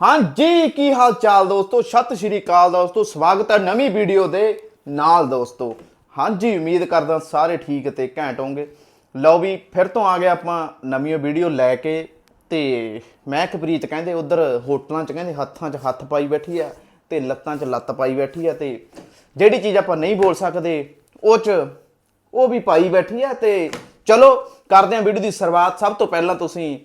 ਹਾਂਜੀ, ਕੀ ਹਾਲ ਚਾਲ ਦੋਸਤੋ? ਸਤਿ ਸ਼੍ਰੀ ਅਕਾਲ ਦੋਸਤੋ। ਸਵਾਗਤ ਹੈ ਨਵੀਂ ਵੀਡੀਓ ਦੇ ਨਾਲ ਦੋਸਤੋ। ਹਾਂਜੀ, ਉਮੀਦ ਕਰਦਾ ਸਾਰੇ ਠੀਕ ਤੇ ਘੈਂਟ ਹੋਵੋਗੇ ਲਓ ਵੀ, ਫਿਰ ਤੋਂ ਆ ਗਏ ਆਪਾਂ ਨਵੀਂ ਵੀਡੀਓ ਲੈ ਕੇ ਤੇ ਮਹਿਕਪ੍ਰੀਤ ਕਹਿੰਦੇ ਉਧਰ ਹੋਟਲਾਂ 'ਚ ਕਹਿੰਦੇ ਹੱਥਾਂ 'ਚ ਹੱਥ ਪਾਈ ਬੈਠੀ ਆ ਤੇ ਲੱਤਾਂ 'ਚ ਲੱਤ ਪਾਈ ਬੈਠੀ ਆ ਤੇ ਜਿਹੜੀ ਚੀਜ਼ ਆਪਾਂ ਨਹੀਂ ਬੋਲ ਸਕਦੇ, ਉਹ 'ਚ ਉਹ ਵੀ ਪਾਈ ਬੈਠੀ ਆ ਤੇ ਚਲੋ, ਕਰਦੇ ਹਾਂ ਵੀਡੀਓ ਦੀ ਸ਼ੁਰੂਆਤ। ਸਭ ਤੋਂ ਪਹਿਲਾਂ ਤੁਸੀਂ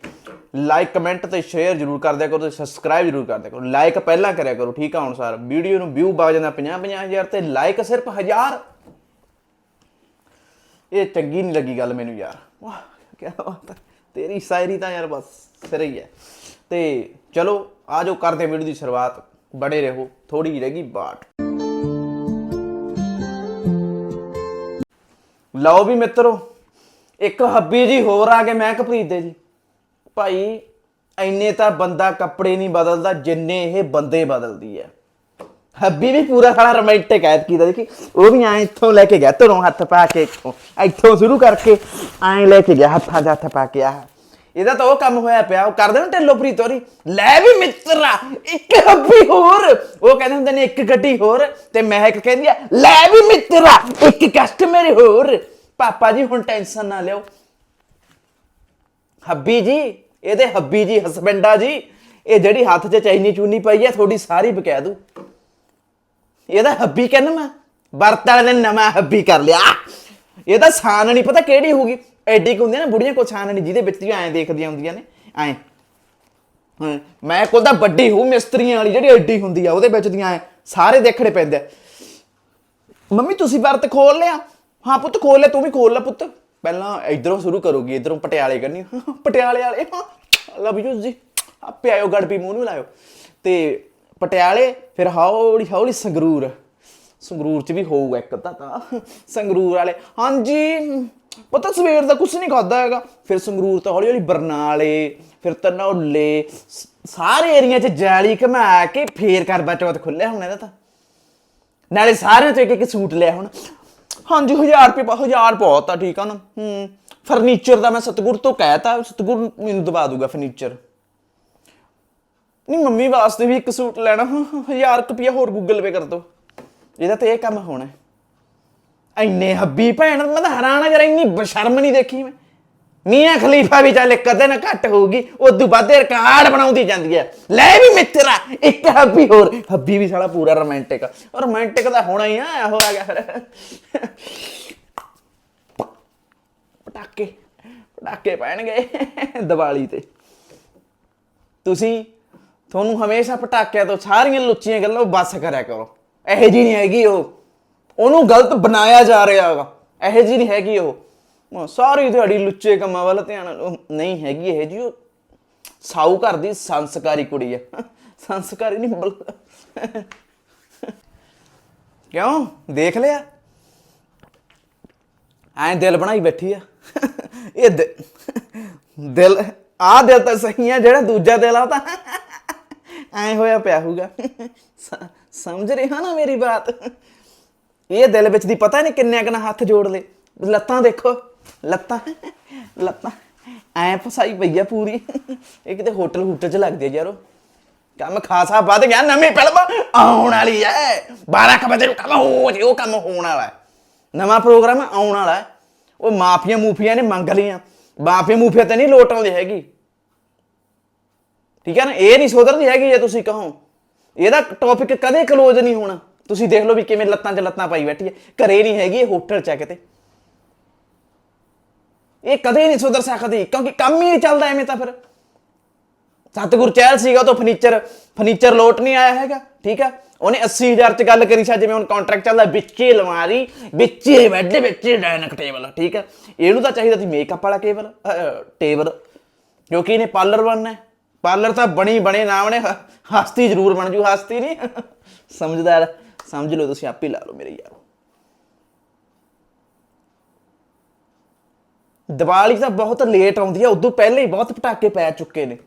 ਲਾਈਕ ਕਮੈਂਟ ਤੇ ਸ਼ੇਅਰ ਜਰੂਰ ਕਰ ਦਿਆ ਕਰੋ ਤੇ ਸਬਸਕ੍ਰਾਈਬ ਜਰੂਰ ਕਰ ਦਿਆ ਕਰੋ। ਲਾਈਕ ਪਹਿਲਾਂ ਕਰਿਆ ਕਰੋ, ਠੀਕ ਆ ਹੁਣ ਸਰ ਵੀਡੀਓ ਨੂੰ ਵਿਊ ਬਾ ਜਾਂਦਾ 50 50000 ਤੇ ਲਾਈਕ ਸਿਰਫ 1000 ਇਹ ਚੰਗੀ ਨਹੀਂ ਲੱਗੀ ਗੱਲ ਮੈਨੂੰ ਯਾਰ। ਵਾਹ ਕੀ ਬਾਤ ਹੈ। ਤੇਰੀ ਸ਼ਾਇਰੀ ਤਾਂ ਯਾਰ ਬਸ ਸਿਰ ਹੀ ਹੈ। ਤੇ ਚਲੋ ਆਜੋ ਕਰਦੇ ਵੀਡੀਓ ਦੀ ਸ਼ੁਰੂਆਤ। ਬੜੇ ਰਹੋ ਥੋੜੀ ਜਿਹੀ ਰਹਿ ਗਈ ਬਾਟ ਲਓ ਵੀ ਮਿੱਤਰੋ, ਇੱਕ ਹੱਬੀ ਜੀ ਹੋਰ ਆ ਗਏ, ਮੈਂ ਕਪਰੀਤ ਦੇ ਜੀ। ਭਾਈ, ਐਨੇ ਤਾਂ ਬੰਦਾ ਕੱਪੜੇ ਨਹੀਂ ਬਦਲਦਾ ਜਿੰਨੇ ਇਹ ਬੰਦੇ ਬਦਲਦੀ ਹੈ। ਹੱਬੀ ਵੀ ਪੂਰਾ ਸਾਰਾ ਰੋਮਾਂਟਿਕ ਐਤ ਕੀਤਾ ਦੇਖੀ, ਉਹ ਵੀ ਐ ਇੱਥੋਂ ਲੈ ਕੇ ਗਿਆ, ਧਰੋਂ ਹੱਥ ਪਾ ਕੇ ਇੱਥੋਂ ਇੱਥੋਂ ਸ਼ੁਰੂ ਕਰਕੇ ਐ ਲੈ ਕੇ ਗਿਆ, ਹੱਥਾਂ 'ਚ ਹੱਥ ਪਾ ਕੇ ਆ ਇਹਦਾ ਤਾਂ ਉਹ ਕੰਮ ਹੋਇਆ ਪਿਆ, ਉਹ ਕਰਦੇ ਨੇ ਢਿੱਲੋ ਪ੍ਰੀਤੋਰੀ ਲੈ ਵੀ ਮਿੱਤਰਾ ਇੱਕ ਹੱਬੀ ਹੋਰ। ਉਹ ਕਹਿੰਦੇ ਹੁੰਦੇ ਨੇ ਇੱਕ ਗੱਡੀ ਹੋਰ, ਤੇ ਮਹਿਕ ਕਹਿੰਦੀ ਆ, ਲੈ ਵੀ ਮਿੱਤਰਾ ਇੱਕ ਕਸਟਮਰ ਹੋਰ। ਪਾਪਾ ਜੀ ਹੁਣ ਟੈਨਸ਼ਨ ਨਾ ਲਿਓ। ਹੱਬੀ ਜੀ ਇਹਦੇ ਹੱਬੀ ਜੀ, ਹਸਬੈਂਡਾ ਜੀ, ਇਹ ਜਿਹੜੀ ਹੱਥ 'ਚ ਚੈਨੀ ਚੂਨੀ ਪਈ ਹੈ, ਤੁਹਾਡੀ ਸਾਰੀ ਬਕੈ ਦੂ। ਇਹਦਾ ਹੱਬੀ ਕਹਿੰਦਾ ਮੈਂ ਵਰਤ ਵਾਲੇ ਨੇ ਨਵਾਂ ਹੱਬੀ ਕਰ ਲਿਆ। ਇਹਦਾ ਸਾਨ ਨਹੀਂ ਪਤਾ ਕਿਹੜੀ ਹੋਊਗੀ? ਐਡੀ ਕੁ ਹੁੰਦੀ ਨਾ, ਬੁੜੀਆਂ ਕੋਲ ਛਾਨ ਨਹੀਂ ਜਿਹਦੇ ਵਿੱਚ ਵੀ ਐਂ ਦੇਖਦੀਆਂ ਹੁੰਦੀਆਂ ਨੇ, ਐਂ। ਮੈਂ ਕੋਲ ਤਾਂ ਵੱਡੀ ਹੂੰ ਮਿਸਤਰੀਆਂ ਵਾਲੀ ਜਿਹੜੀ ਐਡੀ ਹੁੰਦੀ ਆ, ਉਹਦੇ ਵਿੱਚ ਦੀਆਂ ਐਂ, ਸਾਰੇ ਦੇਖਣੇ ਪੈਂਦੇ ਮੰਮੀ, ਤੁਸੀਂ ਵਰਤ ਖੋਲ ਲਿਆ? ਹਾਂ, ਪੁੱਤ, ਖੋਲ ਲਿਆ, ਤੂੰ ਵੀ ਖੋਲ ਲੈ ਪੁੱਤ। ਪਹਿਲਾਂ ਇਧਰੋਂ ਸ਼ੁਰੂ ਕਰੋਗੀ, ਇਧਰੋਂ ਪਟਿਆਲੇ ਕਰਨੀ। ਪਟਿਆਲੇ ਵਾਲੇ ਲਵ ਯੂ ਜੀ। ਆਪੇ ਆਇਓ ਗੜਪੀ ਮੂੰਹ ਨੂੰ ਲਾਇਓ। ਤੇ ਪਟਿਆਲੇ, ਫਿਰ ਹੌਲੀ ਹੌਲੀ ਸੰਗਰੂਰ। ਸੰਗਰੂਰ ਚ ਵੀ ਹੋਊਗਾ ਇੱਕ ਤਾਂ ਤਾਂ। ਸੰਗਰੂਰ ਵਾਲੇ, ਹਾਂਜੀ, ਪਤਾ ਸਵੇਰ ਦਾ ਕੁਝ ਨਹੀਂ ਖਾਦਾ ਹੈਗਾ। ਫਿਰ ਸੰਗਰੂਰ ਤੋਂ ਹੌਲੀ ਹੌਲੀ ਬਰਨਾਲੇ, ਫਿਰ ਤਨੌਲੇ ਸਾਰੇ ਏਰੀਆ ਚ ਜਾਲੀ ਘਮਾ ਕੇ ਫੇਰ ਕਰਵਾ ਬਚਵਤ ਖੁੱਲਿਆ ਹੁਣ ਇਹਦਾ ਤਾਂ। ਨਾਲੇ ਸਾਰਿਆਂ ਤੋਂ ਇੱਕ ਇੱਕ ਸੂਟ ਲਿਆ ਹੁਣ। ਹਾਂਜੀ 1000 ਰੁਪਏ 1000 ਬਹੁਤ ਆ, ਠੀਕ ਆ ਨਾ? ਹੂੰ। ਫਰਨੀਚਰ ਦਾ ਮੈਂ ਸਤਗੁਰ ਤੋਂ ਕਹਿਤਾ, ਸਤਗੁਰ ਮੈਨੂੰ ਦਵਾ ਦੂਗਾ ਫਰਨੀਚਰ। ਨਹੀਂ, ਮੰਮੀ ਵਾਸਤੇ ਵੀ ਇੱਕ ਸੂਟ ਲੈਣਾ 1000 ਰੁਪਏ ਹੋਰ ਗੂਗਲ ਪੇ ਕਰ ਦੋ। ਇਹਦਾ ਤੇ ਇਹ ਕੰਮ ਹੋਣਾ। ਐਨੇ ਹੱਬੀ ਭੈਣ, ਮੈਂ ਤਾਂ ਹੈਰਾਨ ਆ ਯਾਰ, ਇੰਨੀ ਬਸ਼ਰਮ ਨਹੀਂ ਦੇਖੀ ਮੈਂ। ਮੀਆਂ ਖਲੀਫਾ ਵੀ ਚੱਲ ਕਦੇ ਨਾ ਘੱਟ ਹੋਊਗੀ, ਉਦੋਂ ਵੱਧ ਰਿਕਾਰਡ ਬਣਾਉਂਦੀ ਜਾਂਦੀ ਹੈ। ਲੈ ਵੀ ਮਿੱਤਰਾ, ਇੱਕ ਹੱਬੀ ਹੋਰ। ਹੱਬੀ ਵੀ ਸਾਲਾ ਪੂਰਾ ਰੋਮਾਂਟਿਕ ਰੋਮਾਂਟਿਕ ਤਾਂ ਹੋਣਾ ਹੀ ਆ ਹੋ ਆ ਗਿਆ ਫਿਰ। ਪਟਾਕੇ ਪਟਾਕੇ ਪੈਣਗੇ ਦੀਵਾਲੀ ਤੇ। ਤੁਸੀਂ ਤੁਹਾਨੂੰ ਹਮੇਸ਼ਾ ਪਟਾਕਿਆਂ ਤੋਂ ਸਾਰੀਆਂ ਲੁੱਚੀਆਂ ਗੱਲਾਂ ਬਸ ਕਰਿਆ ਕਰੋ। ਇਹੋ ਜੀ ਨਹੀਂ ਹੈਗੀ ਉਹ। ਉਹਨੂੰ ਗਲਤ ਬਣਾਇਆ ਜਾ ਰਿਹਾ ਹੈਗਾ। ਇਹੋ ਜੀ ਨਹੀਂ ਹੈਗੀ ਉਹ। ਉਹ ਸਾਰੀ ਤੁਹਾਡੀ ਲੁੱਚੇ ਕੰਮਾਂ ਵੱਲ ਧਿਆਨ, ਉਹ ਨਹੀਂ ਹੈਗੀ ਇਹ ਜੀ ਉਹ ਸਾਊ ਘਰ ਦੀ ਸੰਸਕਾਰੀ ਕੁੜੀ ਹੈ ਸੰਸਕਾਰੀ ਨਹੀਂ ਬਲ ਕਿਉਂ? ਦੇਖ ਲਿਆ? ਐਂ ਦਿਲ ਬਣਾਈ ਬੈਠੀ ਆ। ਇਹ ਦਿ- ਦਿਲ, ਆ ਦਿਲ ਤਾਂ ਸਹੀ ਆ, ਜਿਹੜਾ ਦੂਜਾ ਦਿਲ ਆ ਤਾਂ ਐ ਹੋਇਆ ਪਿਆ ਹੋਊਗਾ। ਸ- ਸਮਝ ਰਿਹਾ ਨਾ ਮੇਰੀ ਬਾਤ? ਇਹ ਦਿਲ ਵਿੱਚ ਦੀ ਪਤਾ ਨਹੀਂ ਕਿੰਨੇ ਕਨਾ ਹੱਥ ਜੋੜ ਲੇ ਲੱਤਾਂ ਦੇਖੋ। ਲੱਤਾਂ ਲੱਤਾਂ। ਐ ਫਸਾਈ ਪਈ ਆ ਪੂਰੀ। ਇਹ ਕਿਤੇ ਹੋਟਲ ਹੁਟਲ ਚ ਲੱਗਦੀ ਆ ਯਾਰੋ। ਕੰਮ ਖਾਸਾ ਵੱਧ ਗਿਆ, ਨਵੀਂ ਫਿਲਮ ਆਉਣ ਵਾਲੀ ਐ। 12 ਕੁ ਵਜੇ ਨੂੰ ਕੰਮ ਹੋ ਜੇ, ਉਹ ਕੰਮ ਹੋਣ ਵਾਲਾ ਹੈ ਨਵਾਂ ਪ੍ਰੋਗਰਾਮ ਆਉਣ ਵਾਲਾ ਹੈ ਉਹ ਮਾਫੀਆਂ ਮੂਫੀਆਂ ਨੇ ਮੰਗ ਲਈਆਂ। ਮਾਫੀਆਂ ਮੂਫੀਆਂ ਤੇ ਨਹੀਂ ਲੋਟ ਆਉਂਦੀ ਹੈਗੀ। ਠੀਕ ਹੈ ਨਾ? ਇਹ ਨਹੀਂ ਸੁਧਰਦੀ ਹੈਗੀ ਜੇ ਤੁਸੀਂ ਕਹੋ। ਇਹਦਾ ਟੌਪਿਕ ਕਦੇ ਕਲੋਜ਼ ਨਹੀਂ ਹੋਣਾ। ਤੁਸੀਂ ਦੇਖ ਲਓ ਵੀ ਕਿਵੇਂ ਲੱਤਾਂ 'ਚ ਲੱਤਾਂ ਪਾਈ ਬੈਠੀ ਹੈ ਘਰੇ ਨਹੀਂ ਹੈਗੀ ਇਹ ਹੋਟਲ 'ਚ ਹੈ ਕਿਤੇ। ਇਹ ਕਦੇ ਨਹੀਂ ਸੁਧਰ ਸਕਦੀ, ਕਿਉਂਕਿ ਕੰਮ ਹੀ ਨਹੀਂ ਚੱਲਦਾ ਐਵੇਂ ਤਾਂ ਫਿਰ। ਸਤਗੁਰ ਚਹਿਲ ਸੀਗਾ ਉਹ ਤੋਂ ਫਰਨੀਚਰ ਫਰਨੀਚਰ ਲੋਟ ਨਹੀਂ ਆਇਆ ਹੈਗਾ, ਠੀਕ ਆ ਉਹਨੇ 80000 ਚ ਗੱਲ ਕਰੀ ਸੀ, ਜਿਵੇਂ ਹੁਣ ਕੰਟਰੈਕਟ ਚੱਲਦਾ, ਵਿੱਚੇ ਅਲਮਾਰੀ, ਵਿੱਚੇ ਬੈੱਡ ਵਿੱਚੇ ਡਾਈਨਿੰਗ ਟੇਬਲ ਠੀਕ ਆ ਇਹਨੂੰ ਤਾਂ ਚਾਹੀਦਾ ਸੀ ਮੇਕਅਪ ਵਾਲਾ ਕੇਬਲ ਟੇਬਲ ਕਿਉਂਕਿ ਇਹਨੇ ਪਾਰਲਰ ਬਣਨਾ ਹੈ। ਪਾਰਲਰ ਤਾਂ ਬਣੀ ਬਣੇ, ਨਾ ਬਣੇ, ਹ- ਹਸਤੀ ਜ਼ਰੂਰ ਬਣ ਜੂ, ਹਸਤੀ ਨਹੀਂ। ਸਮਝਦਾਰ, ਸਮਝ ਲਓ ਤੁਸੀਂ, ਆਪ ਹੀ ਲਾ ਲਓ ਮੇਰੇ ਯਾਰ। ਦੀਵਾਲੀ ਤਾਂ ਬਹੁਤ ਲੇਟ ਆਉਂਦੀ ਹੈ ਉਦੋਂ ਪਹਿਲੇ ਹੀ ਬਹੁਤ ਪਟਾਕੇ ਪੈ ਚੁੱਕੇ ਨੇ।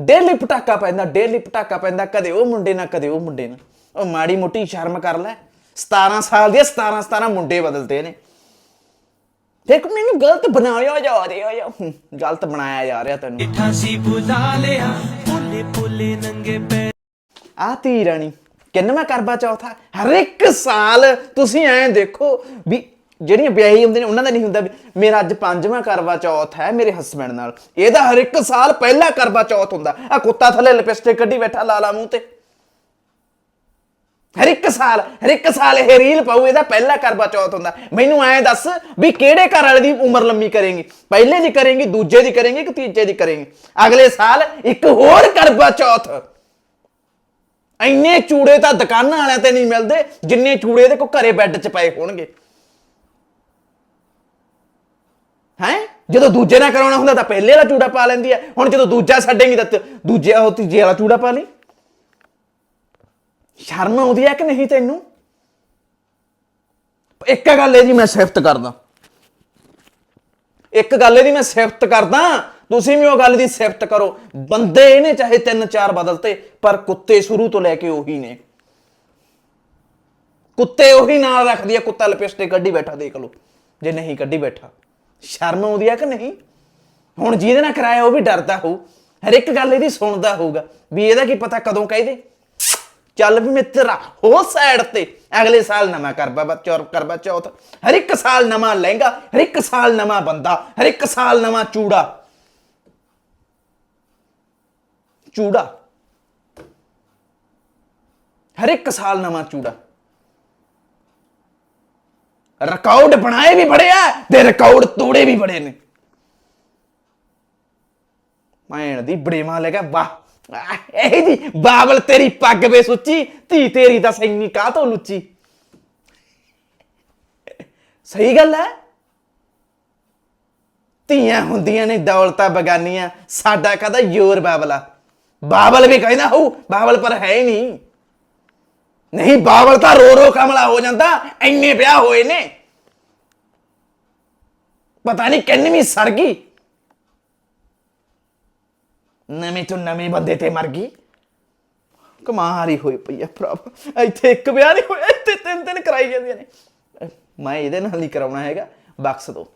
ਡੇਲੀ ਪਟਾਕਾ ਪੈਂਦਾ ਡੇਲੀ ਪਟਾਕਾ ਪੈਂਦਾ ਕਦੇ ਉਹ ਮੁੰਡੇ ਨਾਲ ਕਦੇ ਉਹ ਮੁੰਡੇ ਨਾਲ। ਉਹ ਮਾੜੀ ਮੋਟੀ ਸ਼ਰਮ ਕਰ ਲੈ। 17 ਸਾਲ ਦੇ 17 17 ਮੁੰਡੇ ਬਦਲਦੇ ਨੇ। ਫਿਰ ਮੈਨੂੰ ਗਲਤ ਬਣਾਇਆ ਜਾ ਰਿਹਾ ਆ। ਗਲਤ ਬਣਾਇਆ ਜਾ ਰਿਹਾ ਤੈਨੂੰ। ਠਾਸੀ ਬੁਲਾ ਲਿਆ ਕਾਲੇ ਪੋਲੇ ਨੰਗੇ ਪੈਰ ਆ ਧੀ ਰਾਣੀ ਕਿੰਨਵਾਂ ਕਰਵਾ ਚੌਥ ਹਰ ਇੱਕ ਸਾਲ ਤੁਸੀਂ ਐਂ ਦੇਖੋ ਵੀ ਜਿਹੜੀਆਂ ਵਿਆਹੀ ਹੁੰਦੇ ਨੇ, ਉਹਨਾਂ ਦਾ ਨਹੀਂ ਹੁੰਦਾ ਵੀ ਮੇਰਾ ਅੱਜ ਪੰਜਵਾਂ ਕਰਵਾ ਚੌਥ ਹੈ ਮੇਰੇ ਹਸਬੰਡ ਨਾਲ। ਇਹਦਾ ਹਰ ਇੱਕ ਸਾਲ ਪਹਿਲਾ ਕਰਵਾ ਚੌਥ ਹੁੰਦਾ। ਆ ਕੁੱਤਾ ਥੱਲੇ ਲਿਪਸਟਿਕ ਕੱਢੀ ਬੈਠਾ ਲਾਲਾ ਮੂੰਹ ਤੇ। ਹਰ ਇੱਕ ਸਾਲ, ਹਰ ਇੱਕ ਸਾਲ ਇਹ ਰੀਲ ਪਾਉ ਇਹਦਾ ਪਹਿਲਾ ਕਰਵਾ ਚੌਥ ਹੁੰਦਾ। ਮੈਨੂੰ ਐਂ ਦੱਸ ਵੀ ਕਿਹੜੇ ਘਰ ਵਾਲੇ ਦੀ ਉਮਰ ਲੰਮੀ ਕਰੇਗੀ? ਪਹਿਲੇ ਦੀ ਕਰੇਗੀ, ਦੂਜੇ ਦੀ ਕਰੇਗੀ ਕਿ ਤੀਜੇ ਦੀ ਕਰੇਗੀ? ਅਗਲੇ ਸਾਲ ਇੱਕ ਹੋਰ ਕਰਵਾ ਚੌਥ। ਇੰਨੇ ਚੂੜੇ ਤਾਂ ਦੁਕਾਨਾਂ ਵਾਲਿਆਂ ਤੇ ਨਹੀਂ ਮਿਲਦੇ, ਜਿੰਨੇ ਚੂੜੇ ਇਹਦੇ ਕੋ ਘਰੇ ਬੈੱਡ 'ਚ ਪਏ ਹੋਣਗੇ। ਹੈ? ਜਦੋਂ ਦੂਜੇ ਨਾਲ ਕਰਾਉਣਾ ਹੁੰਦਾ ਤਾਂ ਪਹਿਲੇ ਵਾਲਾ ਚੂੜਾ ਪਾ ਲੈਂਦੀ ਹੈ। ਹੁਣ ਜਦੋਂ ਦੂਜਾ ਛੱਡੇਂਗੀ ਤਾਂ ਤ- ਦੂਜੇ ਉਹ ਤੀਜੇ ਵਾਲਾ ਚੂੜਾ ਪਾ ਲਈ। ਸ਼ਰਮ ਆਉਂਦੀ ਹੈ ਕਿ ਨਹੀਂ ਤੈਨੂੰ? ਇੱਕ ਗੱਲ ਇਹਦੀ ਮੈਂ ਸਿਫਤ ਕਰਦਾ। ਇੱਕ ਗੱਲ ਇਹਦੀ ਮੈਂ ਸਿਫਤ ਕਰਦਾ। ਤੁਸੀਂ ਵੀ ਉਹ ਗੱਲ ਦੀ ਸਿਫਤ ਕਰੋ। ਬੰਦੇ ਇਹਨੇ ਚਾਹੇ ਤਿੰਨ ਚਾਰ ਬਦਲਤੇ ਪਰ ਕੁੱਤੇ ਸ਼ੁਰੂ ਤੋਂ ਲੈ ਕੇ ਉਹੀ ਨੇ। ਕੁੱਤੇ ਉਹੀ ਨਾਲ ਰੱਖਦੀ ਆ ਕੁੱਤਾ ਲਿਪਸਟਿਕ ਕੱਢੀ ਬੈਠਾ, ਦੇਖ ਲਓ। ਜੇ ਨਹੀਂ ਕੱਢੀ ਬੈਠਾ। ਸ਼ਰਮ ਆਉਂਦੀ ਆ ਕਿ ਨਹੀਂ? ਹੁਣ ਜਿਹਦੇ ਨਾਲ ਕਰਾਇਆ ਉਹ ਵੀ ਡਰਦਾ ਹੋਊ। ਹਰ ਇੱਕ ਗੱਲ ਇਹਦੀ ਸੁਣਦਾ ਹੋਊਗਾ। ਵੀ ਇਹਦਾ ਕੀ ਪਤਾ ਕਦੋਂ ਕਹਿ ਦੇ? ਚੱਲ ਵੀ ਮਿੱਤਰਾ, ਹੋ ਸਾਈਡ ਤੇ। ਅਗਲੇ ਸਾਲ ਨਵਾਂ ਕਰਵਾ ਬੱਚੌਰ ਕਰਵਾ ਚੌਥ। ਹਰ ਇੱਕ ਸਾਲ ਨਵਾਂ ਲਹਿੰਗਾ, ਹਰ ਇੱਕ ਸਾਲ ਨਵਾਂ ਬੰਦਾ, ਹਰ ਇੱਕ ਸਾਲ ਨਵਾਂ ਚੂੜਾ। ਚੂੜਾ। ਹਰ ਇੱਕ ਸਾਲ ਨਵਾਂ ਚੂੜਾ। ਰਿਕਾਰਡ ਬਣਾਏ ਵੀ ਬੜੇ ਆ ਤੇ ਰਿਕਾਰਡ ਤੋੜੇ ਵੀ ਬੜੇ ਨੇ। ਮੈਂ ਦੀ ਬੜੇਵਾ ਲੱਗਾ ਵਾਹ ਆਹ, ਇਹ ਜੀ ਬਾਬਲ ਤੇਰੀ ਪੱਗ ਵੇ ਸੁੱਚੀ ਧੀ ਤੇਰੀ ਤਾਂ ਸੈਨੀ ਕਾਹ ਤੋਂ ਲੁੱਚੀ। ਸਹੀ ਗੱਲ ਹੈ? ਧੀਆਂ ਹੁੰਦੀਆਂ ਨੇ ਦੌਲਤਾਂ ਬਗਾਨੀਆਂ ਸਾਡਾ ਕਹਦਾ ਯੋਰ ਬਾਬਲਾ? ਬਾਬਲ ਵੀ ਕਹਿੰਦਾ ਹੋਊ ਬਾਬਲ ਪਰ ਹੈ ਹੀ ਨਹੀਂ। ਨਹੀਂ ਬਾਬਲ ਤਾਂ ਰੋ ਰੋ ਕਮਲਾ ਹੋ ਜਾਂਦਾ, ਇੰਨੇ ਵਿਆਹ ਹੋਏ ਨੇ। ਪਤਾ ਨਹੀਂ ਕਿੰਨਵੀਂ ਸੜ ਗਈ। ਨਵੇਂ ਤੋਂ ਨਵੇਂ ਬੰਦੇ ਤੇ ਮਰ ਗਈ। ਕਮਾਲ ਹੋਈ ਪਈ ਆ ਭਰਾ ਇੱਥੇ ਇੱਕ ਵਿਆਹ ਨਹੀਂ ਹੋਇਆ, ਇੱਥੇ ਤਿੰਨ ਤਿੰਨ ਕਰਾਈ ਜਾਂਦੀਆਂ ਨੇ। ਮੈਂ ਇਹਦੇ ਨਾਲ ਨਹੀਂ ਕਰਾਉਣਾ ਹੈਗਾ। ਬਖਸ਼ ਦੋ।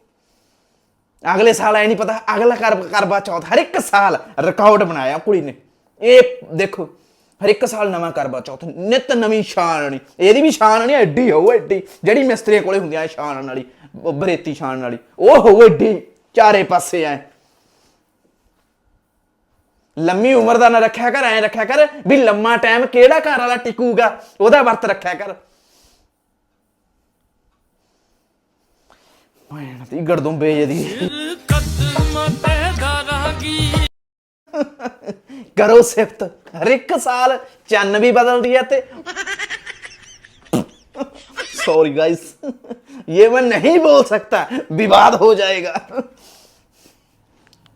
ਅਗਲੇ ਸਾਲ ਐ ਨਹੀਂ ਪਤਾ, ਅਗਲਾ ਕਰ ਕਰਵਾ ਚੌਥ ਹਰ ਇੱਕ ਸਾਲ ਰਿਕਾਰਡ ਬਣਾਇਆ ਕੁੜੀ ਨੇ। ਇਹ ਦੇਖੋ। ਹਰ ਇੱਕ ਸਾਲ ਨਵਾਂ ਕਰਵਾ ਚੌਥ ਨਿਤ ਨਵੀਂ ਸ਼ਾਨ ਨਹੀਂ ਇਹਦੀ ਵੀ ਸ਼ਾਨ ਨਹੀਂ ਐਡੀ ਹੋਊ ਐਡੀ। ਜਿਹੜੀ ਮਿਸਤਰੀਆਂ ਕੋਲੇ ਹੁੰਦੀਆਂ ਸ਼ਾਨ ਵਾਲੀ ਬਰੇਤੀ ਸ਼ਾਨ ਵਾਲੀ। ਉਹ ਹੋਊ ਐਡੀ ਚਾਰੇ ਪਾਸੇ ਐ। ਲੰਮੀ ਉਮਰ ਦਾ ਨਾ ਰੱਖਿਆ ਕਰ ਐ ਰੱਖਿਆ ਕਰ ਵੀ ਲੰਮਾ ਟਾਈਮ ਕਿਹੜਾ ਘਰ ਵਾਲਾ ਟਿਕੂਗਾ ਉਹਦਾ ਵਰਤ ਰੱਖਿਆ ਕਰ। ਮੈਂ ਤੀ ਗੜਦੋਂ ਬੇਜਦੀ। ਕਦਮਾਂ ਤੇ ਧਰਾਂਗੀ ਕਰੋ ਸਿਫਤ ਹਰ ਇੱਕ ਸਾਲ ਚੰਨ ਵੀ ਬਦਲਦੀ ਹੈ ਤੇ सॉरी गाइस ये मैं नहीं बोल सकता विवाद हो जाएगा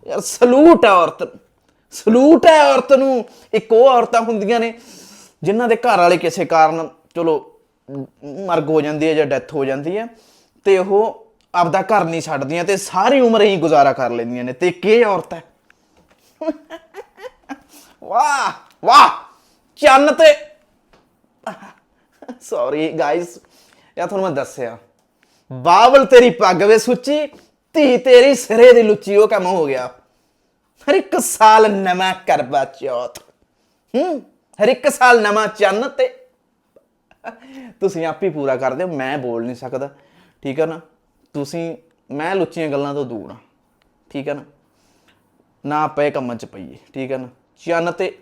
ਯਾਰ ਸਲੂਟ ਹੈ ਔਰਤ ਸਲੂਟ ਹੈ ਔਰਤ ਨੂੰ ਇੱਕ ਉਹ ਔਰਤਾਂ ਹੁੰਦੀਆਂ ਨੇ ਜਿਨ੍ਹਾਂ ਦੇ ਘਰ ਵਾਲੇ ਕਿਸੇ ਕਾਰਨ ਚਲੋ ਮਰਗ ਹੋ ਜਾਂਦੀ ਹੈ ਜਾਂ ਡੈਥ ਹੋ ਜਾਂਦੀ ਹੈ ਤੇ ਉਹ ਆਪਦਾ ਘਰ ਨਹੀਂ ਛੱਡਦੀਆਂ ਤੇ ਸਾਰੀ ਉਮਰ ਹੀ ਗੁਜ਼ਾਰਾ ਕਰ ਲੈਂਦੀਆਂ ਨੇ ਤੇ ਕੀ ਔਰਤ ਹੈ ਵਾਹ ਵਾਹ, ਚੰਨ ਤੇ। ਸੌਰੀ ਗਾਇਸ ਯਾ ਤੁਹਾਨੂੰ ਮੈਂ ਦੱਸਿਆ। ਬਾਵਲ ਤੇਰੀ ਪੱਗ ਵੇ ਸੁੱਚੀ, ਧੀ ਤੇਰੀ ਸਿਰੇ ਦੀ ਲੁੱਚੀ, ਉਹ ਕੰਮ ਹੋ ਗਿਆ। ਹਰ ਇੱਕ ਸਾਲ ਨਵਾਂ ਕਰਵਾ ਚੌਥ। ਹੂੰ, ਹਰ ਇੱਕ ਸਾਲ ਨਵਾਂ ਚੰਨ ਤੇ। ਤੁਸੀਂ ਆਪ ਹੀ ਪੂਰਾ ਕਰਦੇ ਹੋ ਮੈਂ ਬੋਲ ਨਹੀਂ ਸਕਦਾ। ਠੀਕ ਹੈ ਨਾ? ਤੁਸੀਂ, ਮੈਂ ਲੁੱਚੀਆਂ ਗੱਲਾਂ ਤੋਂ ਦੂਰ ਹਾਂ ਠੀਕ ਹੈ ਨਾ? ਨਾ ਪਏ ਕੰਮਾਂ ਚ ਪਈਏ। ਠੀਕ ਹੈ ਨਾ? ਚੰਨ ਤੇ।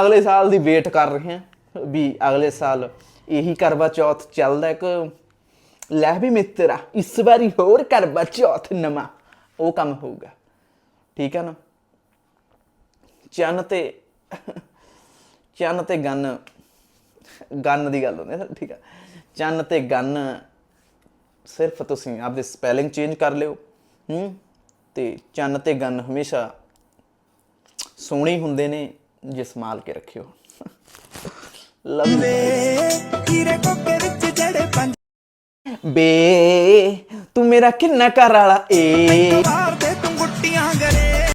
ਅਗਲੇ ਸਾਲ ਦੀ ਵੇਟ ਕਰ ਰਹੇ ਹਾਂ ਵੀ ਅਗਲੇ ਸਾਲ ਇਹੀ ਕਰਵਾ ਚੌਥ ਚੱਲਦਾ ਇੱਕ। ਲੈ ਵੀ ਮਿੱਤਰਾ ਇਸ ਵਾਰੀ ਹੋਰ ਕਰਵਾ ਚੌਥ ਨਵਾਂ, ਉਹ ਕੰਮ ਹੋਊਗਾ। ਠੀਕ ਹੈ ਨਾ? ਚੰਨ ਤੇ ਚੰਨ ਤੇ ਗੰਨ ਗੰਨ ਦੀ ਗੱਲ ਹੁੰਦੀ ਹੈ ਠੀਕ ਹੈ ਚੰਨ ਤੇ ਗੰਨ, ਸਿਰਫ ਤੁਸੀਂ ਆਪਦੇ ਸਪੈਲਿੰਗ ਚੇਂਜ ਕਰ ਲਿਓ, ਹੂੰ। ਤੇ ਚੰਨ ਤੇ ਗੰਨ ਹਮੇਸ਼ਾ ਸੋਹਣੇ ਹੁੰਦੇ ਨੇ, ਜੇ ਸੰਭਾਲ ਕੇ ਰੱਖਿਓ। ਲਵ ਹੀਰੇ ਕੋਕੇ ਵਿੱਚ ਜੜੇ ਪੰਜ ਬੇ, ਤੂੰ ਮੇਰਾ ਕਿੰਨਾ ਘਰ ਵਾਲਾ ਏ। ਮਾਰਦੇ ਤੂੰ ਗੁੱਟੀਆਂ ਗਰੇ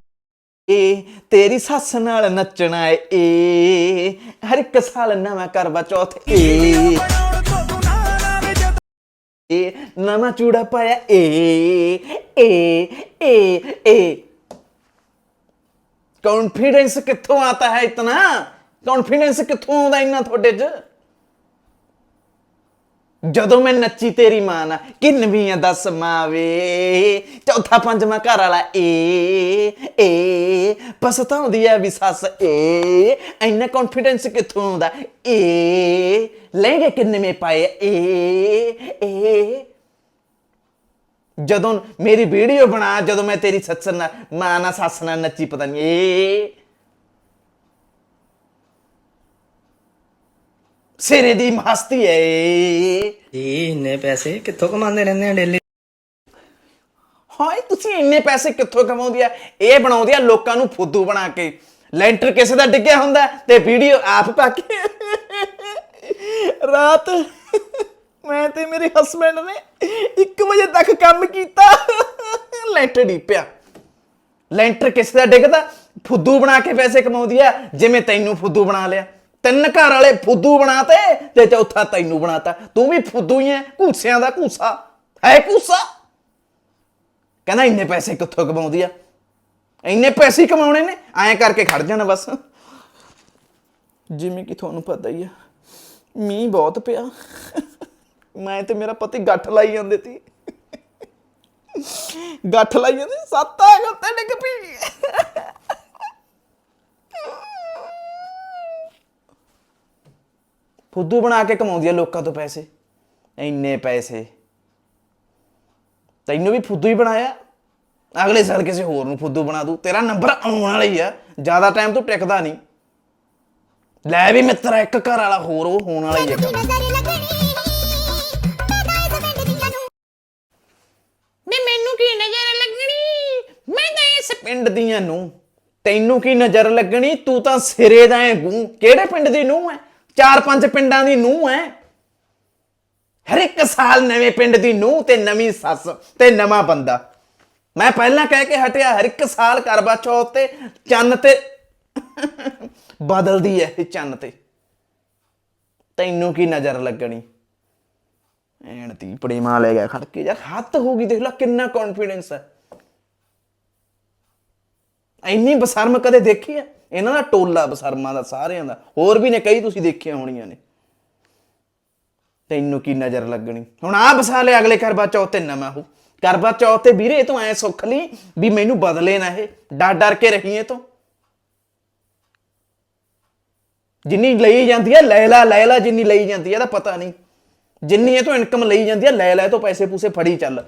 ਏ, ਤੇਰੀ ਸੱਸ ਨਾਲ ਨੱਚਣਾ ਏ। ਏ ਹਰ ਇੱਕ ਸਾਲ ਨਵਾਂ ਕਰਵਾ ਚੌਥ ਏ। ఏ నానా చూడపాయ ఏ ఏ ఏ ఏ ਕੌਨਫੀਡੈਂਸ ਕਿੱਥੋਂ ਆਤਾ ਹੈ ਇਤਨਾ? ਕੌਨਫੀਡੈਂਸ ਕਿੱਥੋਂ ਆਉਂਦਾ ਇੰਨਾ ਤੁਹਾਡੇ 'ਚ? ਜਦੋਂ ਮੈਂ ਨੱਚੀ ਤੇਰੀ ਮਾਂ ਨਾ ਕਿੰਨਵੀਂ ਆ ਦਸ ਮਾਵੇ, ਚੌਥਾ ਪੰਜਵਾਂ ਘਰ ਵਾਲਾ ਏ ਏ ਪਸਤਾਉਂਦੀ ਆ ਵੀ ਸੱਸ ਏ, ਇੰਨਾ ਕੌਨਫੀਡੈਂਸ ਕਿੱਥੋਂ ਆਉਂਦਾ? ਏ, ਲਹਿੰਗੇ ਕਿੰਨਵੇਂ ਪਾਏ ਏ ਏ। ਜਦੋਂ ਮੇਰੀ ਵੀਡੀਓ ਬਣਾ, ਜਦੋਂ ਮੈਂ ਤੇਰੀ ਸੱਸ ਨਾਲ, ਮਾਂ ਨਾਲ, ਸੱਸ ਨਾਲ ਨੱਚੀ ਪਤਾ ਨਹੀਂ ਏ। ਸਿਰੇ ਦੀ ਮਸਤੀ ਏ। ਇਹ ਇੰਨੇ ਪੈਸੇ ਕਿੱਥੋਂ ਕਮਾਉਂਦੇ ਰਹਿੰਦੇ ਆ ਡੇਲੀ? ਹਾਏ ਤੁਸੀਂ ਇੰਨੇ ਪੈਸੇ ਕਿੱਥੋਂ ਕਮਾਉਂਦੀ ਆ? ਇਹ ਬਣਾਉਂਦੀ ਆ ਲੋਕਾਂ ਨੂੰ ਫੁੱਦੂ ਬਣਾ ਕੇ। ਲੈਂਟਰ ਕਿਸੇ ਦਾ ਡਿੱਗਿਆ ਹੁੰਦਾ ਤੇ ਵੀਡੀਓ ਆਪ ਪਾ ਕੇ। ਰਾਤ ਮੈਂ ਤੇ ਮੇਰੇ ਹਸਬੰਡ ਨੇ 1 ਵਜੇ ਤੱਕ ਕੰਮ ਕੀਤਾ। ਲੈਂਟਰ ਡਿੱਪਿਆ ਲੈਂਟਰ ਕਿਸੇ ਦਾ ਡਿੱਗਦਾ ਫੁੱਦੂ ਬਣਾ ਕੇ ਪੈਸੇ ਕਮਾਉਂਦੀ ਆ ਜਿਵੇਂ ਤੈਨੂੰ ਫੁੱਦੂ ਬਣਾ ਲਿਆ। ਤਿੰਨ ਘਰ ਵਾਲੇ ਫੁੱਦੂ ਬਣਾਤੇ ਤੇ ਚੌਥਾ ਤੈਨੂੰ ਬਣਾਤਾ। ਤੂੰ ਵੀ ਫੁੱਦੂ ਹੀ ਐ, ਘੂਸਿਆਂ ਦਾ ਘੂਸਾ। ਹੈ ਘੂਸਾ? ਕਹਿੰਦਾ ਇੰਨੇ ਪੈਸੇ ਕਿੱਥੋਂ ਕਮਾਉਂਦੀ ਆ? ਇੰਨੇ ਪੈਸੇ ਕਮਾਉਣੇ ਨੇ, ਐਂ ਕਰਕੇ ਖੜ ਜਾਣਾ ਬਸ। ਜਿਵੇਂ ਕਿ ਤੁਹਾਨੂੰ ਪਤਾ ਹੀ ਆ, ਮੀਂਹ ਬਹੁਤ ਪਿਆ। ਮੈਂ ਤੇ ਮੇਰਾ ਪਤੀ ਗੱਠ ਲਾਈ ਜਾਂਦੇ ਸੀ। ਗੱਠ ਲਾਈ ਜਾਂਦੇ ਸੱਤ ਆ ਗਏ ਡਿੱਗ ਪਈ। ਫੁੱਦੂ ਬਣਾ ਕੇ ਕਮਾਉਂਦੀ ਆ ਲੋਕਾਂ ਤੋਂ ਪੈਸੇ। ਇੰਨੇ ਪੈਸੇ। ਤੈਨੂੰ ਵੀ ਫੁੱਦੂ ਹੀ ਬਣਾਇਆ। ਅਗਲੇ ਸਾਲ ਕਿਸੇ ਹੋਰ ਨੂੰ ਫੁੱਦੂ ਬਣਾ ਦੂ ਤੇਰਾ ਨੰਬਰ ਆਉਣ ਵਾਲਾ ਹੀ ਆ। ਜ਼ਿਆਦਾ ਟਾਈਮ ਤੂੰ ਟਿਕਦਾ ਨਹੀਂ। ਲੈ ਵੀ ਮਿੱਤਰਾ ਇੱਕ ਘਰ ਵਾਲਾ ਹੋਰ ਉਹ ਹੋਣ ਵਾਲਾ ਹੀ। ਨਹੀਂ ਮੈਨੂੰ ਕੀ ਨਜ਼ਰ ਲੱਗਣੀ? ਮੈਂ ਤਾਂ ਇਸ ਪਿੰਡ ਦੀਆਂ ਨੂੰ। ਤੈਨੂੰ ਕੀ ਨਜ਼ਰ ਲੱਗਣੀ? ਤੂੰ ਤਾਂ ਸਿਰੇ ਦਾ ਹੈ ਗੂੰ। ਕਿਹੜੇ ਪਿੰਡ ਦੀ ਨੂੰ ਹੈ? ਚਾਰ ਪੰਜ ਪਿੰਡਾਂ ਦੀ ਨੂੰਹ ਹੈ ਹਰ ਇੱਕ ਸਾਲ ਨਵੇਂ ਪਿੰਡ ਦੀ ਨੂੰਹ ਤੇ ਨਵੀਂ ਸੱਸ ਤੇ ਨਵਾਂ ਬੰਦਾ। ਮੈਂ ਪਹਿਲਾਂ ਕਹਿ ਕੇ ਹਟਿਆ ਹਰ ਇੱਕ ਸਾਲ ਕਰਵਾ ਚੌਥ ਤੇ, ਚੰਨ ਤੇ। ਬਦਲਦੀ ਹੈ ਇਹ ਚੰਨ ਤੇ। ਤੈਨੂੰ ਕੀ ਨਜ਼ਰ ਲੱਗਣੀ? ਐਣ ਤੀ ਪੜੇਮਾ ਲੈ ਗਿਆ ਖੜ ਕੇ ਯਾਰ, ਹੱਥ ਹੋ ਗਈ ਦੇਖ ਲੈ ਕਿੰਨਾ ਕੌਨਫੀਡੈਂਸ ਹੈ ਇੰਨੀ ਬਸਰਮ ਕਦੇ ਦੇਖੀ ਹੈ ਇਹਨਾਂ ਦਾ ਟੋਲਾ ਬਸਰਮਾਂ ਦਾ, ਸਾਰਿਆਂ ਦਾ। ਹੋਰ ਵੀ ਨੇ ਕਈ ਤੁਸੀਂ ਦੇਖੀਆਂ ਹੋਣੀਆਂ ਨੇ। ਤੈਨੂੰ ਕੀ ਨਜ਼ਰ ਲੱਗਣੀ? ਹੁਣ ਆ ਬਸਾ ਲੈ ਅਗਲੇ ਕਰਵਾ ਚੌਥ ਤੇ ਨਵਾਂ ਹੋ। ਕਰਵਾ ਚੌਥ ਤੇ ਵੀਰੇ, ਤੂੰ ਐ ਸੁੱਖ ਲਈ ਵੀ ਮੈਨੂੰ ਬਦਲੇ ਨਾ ਇਹ। ਡਰ ਡਰ ਕੇ ਰਹੀਏ ਤੂੰ। ਜਿੰਨੀ ਲਈ ਜਾਂਦੀ ਹੈ ਲੈ ਲਾ ਲੈ ਲਾ, ਜਿੰਨੀ ਲਈ ਜਾਂਦੀ ਹੈ ਇਹਦਾ ਪਤਾ ਨਹੀਂ। ਜਿੰਨੀ ਇਹ ਤੋਂ ਇਨਕਮ ਲਈ ਜਾਂਦੀ ਹੈ ਲੈ ਲੈ ਤੋਂ ਪੈਸੇ ਪੂਸੇ ਫੜੀ ਚੱਲ।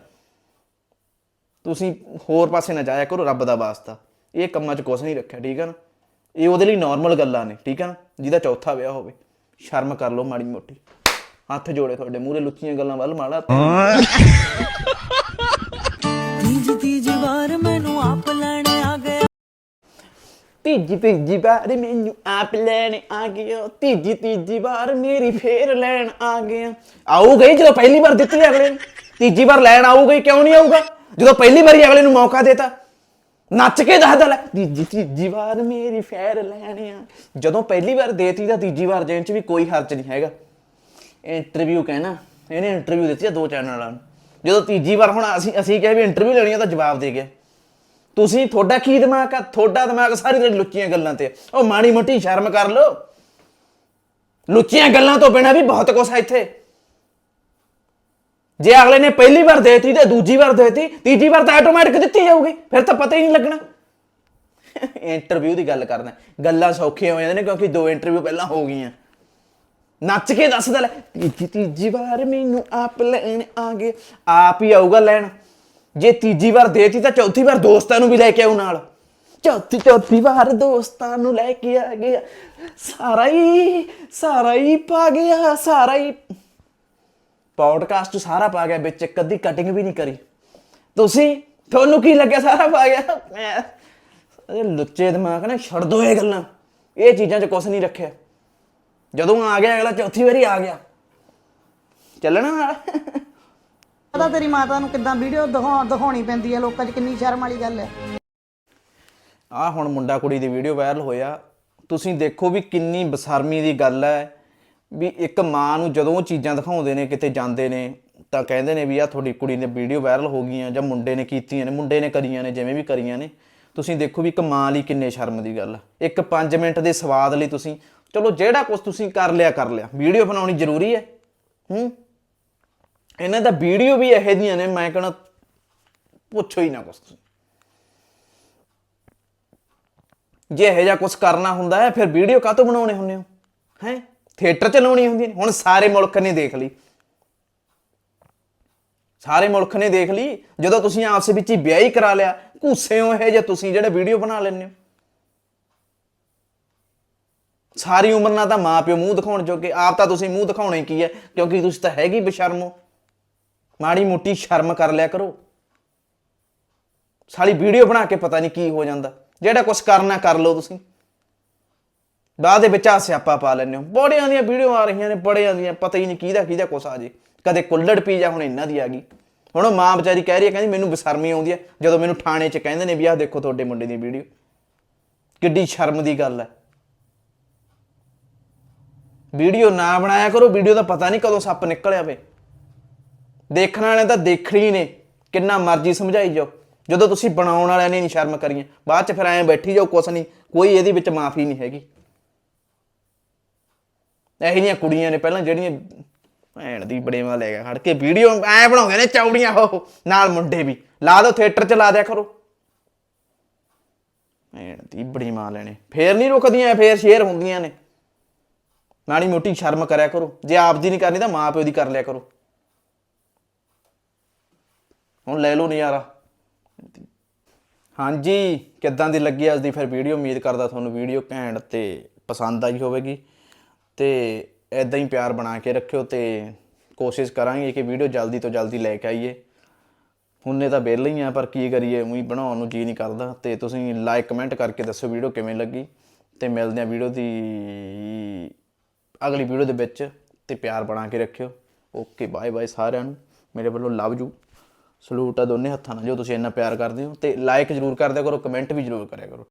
ਤੁਸੀਂ ਹੋਰ ਪਾਸੇ ਨਾ ਜਾਇਆ ਕਰੋ ਰੱਬ ਦਾ ਵਾਸਤਾ। ਇਹ ਕੰਮਾਂ 'ਚ ਕੁਝ ਨਹੀਂ ਰੱਖਿਆ ਠੀਕ ਹੈ ਨਾ? ਇਹ ਉਹਦੇ ਲਈ ਨਾਰਮਲ ਗੱਲਾਂ ਨੇ ਠੀਕ ਹੈ ਨਾ? ਜਿਹਦਾ ਚੌਥਾ ਵਿਆਹ ਹੋਵੇ ਸ਼ਰਮ ਕਰ ਲਓ ਮਾੜੀ ਮੋਟੀ। ਹੱਥ ਜੋੜੇ ਤੁਹਾਡੇ ਮੂਹਰੇ ਲੁੱਚੀਆਂ ਗੱਲਾਂ ਵੱਲ ਮਾੜਾ ਤੀਜੀ ਤੀਜੀ ਵਾਰ ਮੈਨੂੰ ਆਪ ਲੈਣ ਆ ਗਿਆ। ਤੀਜੀ ਤੀਜੀ ਵਾਰ ਮੈਨੂੰ ਆਪ ਲੈਣ ਆ ਗਿਆ। ਤੀਜੀ ਤੀਜੀ ਵਾਰ ਮੇਰੀ ਫੇਰ ਲੈਣ ਆ ਗਿਆ। ਆਊਗਾ ਹੀ ਜਦੋਂ ਪਹਿਲੀ ਵਾਰ ਦਿੱਤੀ ਅਗਲੇ ਨੂੰ। ਤੀਜੀ ਵਾਰ ਲੈਣ ਆਊਗਾ ਹੀ ਕਿਉਂ ਨਹੀਂ ਆਊਗਾ? ਜਦੋਂ ਪਹਿਲੀ ਵਾਰੀ ਅਗਲੇ ਨੂੰ ਮੌਕਾ ਦੇਤਾ। ਨੱਚ ਕੇ ਦੱਸਦਾ ਲੈ, ਤੀਜੀ ਤੀਜੀ ਵਾਰ ਮੇਰੀ ਫੇਰ ਲੈਣ ਜਦੋਂ ਪਹਿਲੀ ਵਾਰ ਦੇਤੀ ਤਾਂ ਤੀਜੀ ਵਾਰ ਦੇਣ ਚ ਵੀ ਕੋਈ ਹਰਜ ਨਹੀਂ ਹੈਗਾ। ਇੰਟਰਵਿਊ ਕਹਿਣਾ, ਇਹਨੇ ਇੰਟਰਵਿਊ ਦਿੱਤੀ ਆ ਦੋ ਚੈਨਲਾਂ ਨੂੰ। ਜਦੋਂ ਤੀਜੀ ਵਾਰ ਹੁਣ ਅਸੀਂ ਅਸੀਂ ਕਿਹਾ ਵੀ ਇੰਟਰਵਿਊ ਲੈਣੀ ਆ ਤਾਂ ਜਵਾਬ ਦੇ ਗਿਆ। ਤੁਸੀਂ ਤੁਹਾਡਾ ਕੀ ਦਿਮਾਗ ਆ? ਤੁਹਾਡਾ ਦਿਮਾਗ ਸਾਰੀ ਦਿਨ ਲੁੱਚੀਆਂ ਗੱਲਾਂ ਤੇ ਉਹ ਮਾੜੀ ਮੋਟੀ ਸ਼ਰਮ ਕਰ ਲੋ ਲੁੱਚੀਆਂ ਗੱਲਾਂ ਤੋਂ ਬਿਨਾ ਵੀ ਬਹੁਤ ਕੁਛ ਹੈ ਇੱਥੇ। ਜੇ ਅਗਲੇ ਨੇ ਪਹਿਲੀ ਵਾਰ ਦੇਤੀ ਤੇ ਦੂਜੀ ਵਾਰ ਦੇਤੀ, ਤੀਜੀ ਵਾਰ ਤਾਂ ਆਟੋਮੈਟਿਕ ਦਿੱਤੀ ਜਾਊਗੀ, ਫਿਰ ਤਾਂ ਪਤਾ ਹੀ ਨਹੀਂ ਲੱਗਣਾ। ਇੰਟਰਵਿਊ ਦੀ ਗੱਲ ਕਰਦਾ ਗੱਲਾਂ ਸੌਖੀਆਂ ਹੋ ਜਾਂਦੀਆਂ ਨੇ ਕਿਉਂਕਿ ਦੋ ਇੰਟਰਵਿਊ ਪਹਿਲਾਂ ਹੋ ਗਈਆਂ। ਨੱਚ ਕੇ ਦੱਸਦਾ ਲੈ, ਤੀਜੀ ਤੀਜੀ ਵਾਰ ਮੈਨੂੰ ਆਪ ਲੈਣ ਆ ਗਏ। ਆਪ ਹੀ ਆਊਗਾ ਲੈਣ। ਜੇ ਤੀਜੀ ਵਾਰ ਦੇਤੀ ਤਾਂ ਚੌਥੀ ਵਾਰ ਦੋਸਤਾਂ ਨੂੰ ਵੀ ਲੈ ਕੇ ਆਉ ਨਾਲ। ਚੌਥੀ ਚੌਥੀ ਵਾਰ ਦੋਸਤਾਂ ਨੂੰ ਲੈ ਕੇ ਆ ਗਿਆ। ਸਾਰਾ ਹੀ ਸਾਰਾ ਹੀ ਪਾ ਗਿਆ, ਸਾਰਾ ਹੀ ਪੌਡਕਾਸਟ ਸਾਰਾ ਪਾ ਗਿਆ ਵਿੱਚ ਇੱਕ ਅੱਧੀ ਕਟਿੰਗ ਵੀ ਨਹੀਂ ਕਰੀ। ਤੁਸੀਂ? ਤੁਹਾਨੂੰ ਕੀ ਲੱਗਿਆ ਸਾਰਾ ਪਾ ਗਿਆ? ਇਹ ਲੁੱਚੇ ਦਿਮਾਗ ਨਾਲ ਛੱਡ ਦੋ ਇਹ ਗੱਲਾਂ। ਇਹ ਚੀਜ਼ਾਂ 'ਚ ਕੁਝ ਨਹੀਂ ਰੱਖਿਆ। ਜਦੋਂ ਆ ਗਿਆ ਅਗਲਾ ਚੌਥੀ ਵਾਰੀ ਆ ਗਿਆ। ਚੱਲਣਾ ਨਾਲ? ਪਤਾ ਤੇਰੀ ਮਾਤਾ ਨੂੰ ਕਿੱਦਾਂ ਵੀਡੀਓ ਦਿਖਾ ਦਿਖਾਉਣੀ ਪੈਂਦੀ ਹੈ ਲੋਕਾਂ 'ਚ ਕਿੰਨੀ ਸ਼ਰਮ ਵਾਲੀ ਗੱਲ ਹੈ। ਆ ਹੁਣ ਮੁੰਡਾ ਕੁੜੀ ਦੀ ਵੀਡੀਓ ਵਾਇਰਲ ਹੋਇਆ। ਤੁਸੀਂ ਦੇਖੋ ਵੀ ਕਿੰਨੀ ਬਸਰਮੀ ਦੀ ਗੱਲ ਹੈ। ਵੀ ਇੱਕ ਮਾਂ ਨੂੰ ਜਦੋਂ ਉਹ ਚੀਜ਼ਾਂ ਦਿਖਾਉਂਦੇ ਨੇ, ਕਿਤੇ ਜਾਂਦੇ ਨੇ, ਤਾਂ ਕਹਿੰਦੇ ਨੇ ਵੀ ਆ ਤੁਹਾਡੀ ਕੁੜੀ ਨੇ ਵੀਡੀਓ ਵਾਇਰਲ ਹੋ ਗਈਆਂ ਜਾਂ ਮੁੰਡੇ ਨੇ ਕੀਤੀਆਂ ਨੇ, ਮੁੰਡੇ ਨੇ ਕਰੀਆਂ ਨੇ, ਜਿਵੇਂ ਵੀ ਕਰੀਆਂ ਨੇ। ਤੁਸੀਂ ਦੇਖੋ ਵੀ ਇੱਕ ਮਾਂ ਲਈ ਕਿੰਨੇ ਸ਼ਰਮ ਦੀ ਗੱਲ ਇੱਕ 5 ਮਿੰਟ ਦੇ ਸਵਾਦ ਲਈ ਤੁਸੀਂ, ਚਲੋ ਜਿਹੜਾ ਕੁਝ ਤੁਸੀਂ ਕਰ ਲਿਆ ਕਰ ਲਿਆ। ਵੀਡੀਓ ਬਣਾਉਣੀ ਜ਼ਰੂਰੀ ਹੈ। ਹੂੰ? ਇਹਨਾਂ ਦਾ ਵੀਡੀਓ ਵੀ ਇਹੋ ਜਿਹੀਆਂ ਨੇ, ਮੈਂ ਕਹਣਾ ਪੁੱਛੋ ਹੀ ਨਾ ਕੁਛ ਤੁਸੀਂ। ਜੇ ਇਹੋ ਜਿਹਾ ਕੁਝ ਕਰਨਾ ਹੁੰਦਾ ਹੈ, ਫਿਰ ਵੀਡੀਓ ਕਾਹਤੋਂ ਬਣਾਉਣੇ ਹੁੰਦੇ ਹੋ? ਹੈ? ਥੀਏਟਰ ਚ ਲਾਉਣੀ ਹੁੰਦੀ ਨੇ। ਹੁਣ ਸਾਰੇ ਮੁਲਕ ਨੇ ਦੇਖ ਲਈ। ਸਾਰੇ ਮੁਲਕ ਨੇ ਦੇਖ ਲਈ, ਜਦੋਂ ਤੁਸੀਂ ਆਪਸ ਵਿੱਚ ਹੀ ਵਿਆਹ ਹੀ ਕਰਾ ਲਿਆ, ਘੂਸੇ ਹੋ ਇਹ ਜੇ ਤੁਸੀਂ ਜਿਹੜੇ ਵੀਡੀਓ ਬਣਾ ਲੈਂਦੇ ਹੋ। ਸਾਰੀ ਉਮਰ ਨਾਲ ਤਾਂ ਮਾਂ ਪਿਓ ਮੂੰਹ ਦਿਖਾਉਣ ਜੋਗੇ, ਆਪ ਤਾਂ ਤੁਸੀਂ ਮੂੰਹ ਦਿਖਾਉਣੇ ਕੀ ਹੈ, ਕਿਉਂਕਿ ਤੁਸੀਂ ਤਾਂ ਹੈਗੀ ਬੇਸ਼ਰਮੋ ਮਾੜੀ ਮੋਟੀ ਸ਼ਰਮ ਕਰ ਲਿਆ ਕਰੋ। ਸਾਲੀ ਵੀਡੀਓ ਬਣਾ ਕੇ ਪਤਾ ਨਹੀਂ ਕੀ ਹੋ ਜਾਂਦਾ। ਜਿਹੜਾ ਕੁਝ ਕਰਨਾ ਕਰ ਲਓ ਤੁਸੀਂ। ਬਾਅਦ ਦੇ ਵਿੱਚ ਆ ਸਿਆਪਾ ਪਾ ਲੈਂਦੇ ਹੋ। ਬੜਿਆਂ ਦੀਆਂ ਵੀਡੀਓ ਆ ਰਹੀਆਂ ਨੇ, ਬੜਿਆਂ ਦੀਆਂ, ਪਤਾ ਹੀ ਨਹੀਂ ਕਿਹਦਾ ਕਿਹਦਾ ਕੁਛ ਆ ਜੇ। ਕਦੇ ਕੁੱਲੜ ਪੀ ਜਾ ਹੁਣ ਇਹਨਾਂ ਦੀ ਆ ਗਈ। ਹੁਣ ਉਹ ਮਾਂ ਵਿਚਾਰੀ ਕਹਿ ਰਹੀ ਹੈ, ਕਹਿੰਦੀ ਮੈਨੂੰ ਬਸਰਮੀ ਆਉਂਦੀ ਹੈ, ਜਦੋਂ ਮੈਨੂੰ ਥਾਣੇ 'ਚ ਕਹਿੰਦੇ ਨੇ ਵੀ ਆਹ ਦੇਖੋ ਤੁਹਾਡੇ ਮੁੰਡੇ ਦੀ ਵੀਡੀਓ। ਕਿੱਡੀ ਸ਼ਰਮ ਦੀ ਗੱਲ ਹੈ। ਵੀਡੀਓ ਨਾ ਬਣਾਇਆ ਕਰੋ, ਵੀਡੀਓ ਦਾ ਪਤਾ ਨਹੀਂ ਕਦੋਂ ਸੱਪ ਨਿਕਲ ਆਵੇ। ਦੇਖਣ ਵਾਲਿਆਂ ਤਾਂ ਦੇਖਣੀ ਨੇ, ਕਿੰਨਾ ਮਰਜ਼ੀ ਸਮਝਾਈ ਜਾਓ। ਜਦੋਂ ਤੁਸੀਂ ਬਣਾਉਣ ਵਾਲਿਆਂ ਨੇ ਨਹੀਂ ਸ਼ਰਮ ਕਰੀਏ ਬਾਅਦ ਚ ਫਿਰ ਐਂ ਬੈਠੀ ਜਾਓ, ਕੁਛ ਨਹੀਂ, ਕੋਈ ਇਹਦੇ ਵਿੱਚ ਮਾਫੀ ਨਹੀਂ ਹੈਗੀ। ਇਹੋ ਜਿਹੀਆਂ ਕੁੜੀਆਂ ਨੇ ਪਹਿਲਾਂ ਜਿਹੜੀਆਂ ਭੈਣ ਦੀ ਬੜੇਵਾ ਲੈ ਗਿਆ ਖੜ ਕੇ ਵੀਡੀਓ ਐ ਬਣਾਉਂਦੇ ਨੇ ਚੌੜੀਆਂ, ਉਹ ਨਾਲ ਮੁੰਡੇ ਵੀ। ਲਾ ਦਿਓ ਥੀਏਟਰ ਚ ਲਾ ਦਿਆ ਕਰੋ। ਭੈਣ ਦੀ ਬੜੀ ਮਾਂ ਲੈਣੇ ਫੇਰ ਨਹੀਂ ਰੁਕਦੀਆਂ, ਫੇਰ ਸ਼ੇਅਰ ਹੁੰਦੀਆਂ ਨੇ। ਮਾੜੀ ਮੋਟੀ ਸ਼ਰਮ ਕਰਿਆ ਕਰੋ। ਜੇ ਆਪ ਦੀ ਨਹੀਂ ਕਰਨੀ ਤਾਂ ਮਾਂ ਪਿਓ ਦੀ ਕਰ ਲਿਆ ਕਰੋ। ਹੁਣ ਲੈ ਲਓ ਨਜ਼ਾਰਾ। ਹਾਂਜੀ, ਕਿੱਦਾਂ ਦੀ ਲੱਗੀ ਅੱਜ ਦੀ ਫਿਰ ਵੀਡੀਓ? ਉਮੀਦ ਕਰਦਾ ਤੁਹਾਨੂੰ ਵੀਡੀਓ ਘੈਂਟ ਤੇ ਪਸੰਦ ਆਈ ਹੋਵੇਗੀ। ਤੇ ਐਦਾਂ ਹੀ ਪਿਆਰ ਬਣਾ ਕੇ ਰੱਖਿਓ ਤੇ ਕੋਸ਼ਿਸ਼ ਕਰਾਂਗੇ ਕਿ ਵੀਡੀਓ ਜਲਦੀ ਤੋਂ ਜਲਦੀ ਲੈ ਕੇ ਆਈਏ। ਹੁਣੇ ਤਾਂ ਵਿਹਲੇ ਹੀ ਆ, ਪਰ ਕੀ ਕਰੀਏ, ਉਹੀ ਬਣਾਉਣ ਨੂੰ ਜੀ ਨਹੀਂ ਕਰਦਾ। ਤੇ ਤੁਸੀਂ ਲਾਈਕ ਕਮੈਂਟ ਕਰਕੇ ਦੱਸੋ ਵੀਡੀਓ ਕਿਵੇਂ ਲੱਗੀ। ਤੇ ਮਿਲਦੇ ਆ ਵੀਡੀਓ ਦੀ ਅਗਲੀ ਵੀਡੀਓ ਦੇ ਵਿੱਚ। ਤੇ ਪਿਆਰ ਬਣਾ ਕੇ ਰੱਖਿਓ। ਓਕੇ ਬਾਏ ਬਾਏ ਸਾਰਿਆਂ ਨੂੰ। ਮੇਰੇ ਵੱਲੋਂ ਲਵ ਯੂ ਸਲੂਟ ਆ ਦੋਨੇ ਹੱਥਾਂ ਨਾਲ, ਜੋ ਤੁਸੀਂ ਇੰਨਾ ਪਿਆਰ ਕਰਦੇ ਹੋ। ਤੇ ਲਾਈਕ ਜ਼ਰੂਰ ਕਰ ਦਿਆ ਕਰੋ ਕਮੈਂਟ ਵੀ ਜ਼ਰੂਰ ਕਰਿਆ ਕਰੋ।